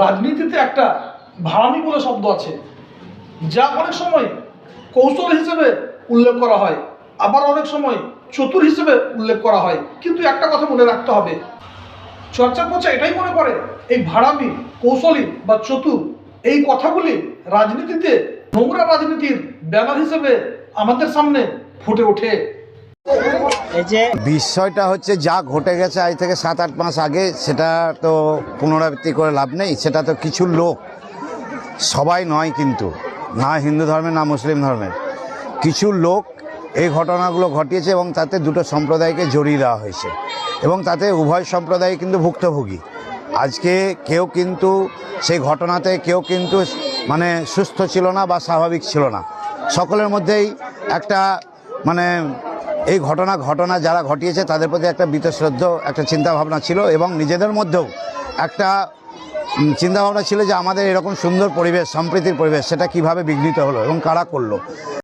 রাজনীতিতে একটা ভাড়ামি বলে শব্দ আছে, যা অনেক সময় কৌশল হিসেবে উল্লেখ করা হয়, আবার অনেক সময় চতুর হিসেবে উল্লেখ করা হয়। কিন্তু একটা কথা মনে রাখতে হবে, চর্চা পচা এটাই মনে করে, এই ভাড়ামি, কৌশলী বা চতুর, এই কথাগুলি রাজনীতিতে নোংরা রাজনীতির ব্যানার হিসেবে আমাদের সামনে ফুটে ওঠে। বিষয়টা হচ্ছে যা ঘটে গেছে আজ থেকে সাত আট মাস আগে, সেটা তো পুনরাবৃত্তি করে লাভ নেই, সেটা তো কিছু লোক, সবাই নয় কিন্তু, না হিন্দু ধর্মের, না মুসলিম ধর্মের। কিছু লোক এই ঘটনাগুলো ঘটিয়েছে এবং তাতে দুটো সম্প্রদায়কে জড়িয়ে দেওয়া হয়েছে এবং তাতে উভয় সম্প্রদায় কিন্তু ভুক্তভোগী। আজকে কেউ কিন্তু সেই ঘটনাতে কেউ কিন্তু মানে সুস্থ ছিল না বা স্বাভাবিক ছিল না। সকলের মধ্যেই একটা মানে এই ঘটনা ঘটনা যারা ঘটিয়েছে তাদের প্রতি একটা বিতশ্রদ্ধ, একটা চিন্তাভাবনা ছিল এবং নিজেদের মধ্যেও একটা চিন্তাভাবনা ছিল যে আমাদের এরকম সুন্দর পরিবেশ, সম্প্রীতির পরিবেশ, সেটা কীভাবে বিঘ্নিত হলো এবং কারা করল।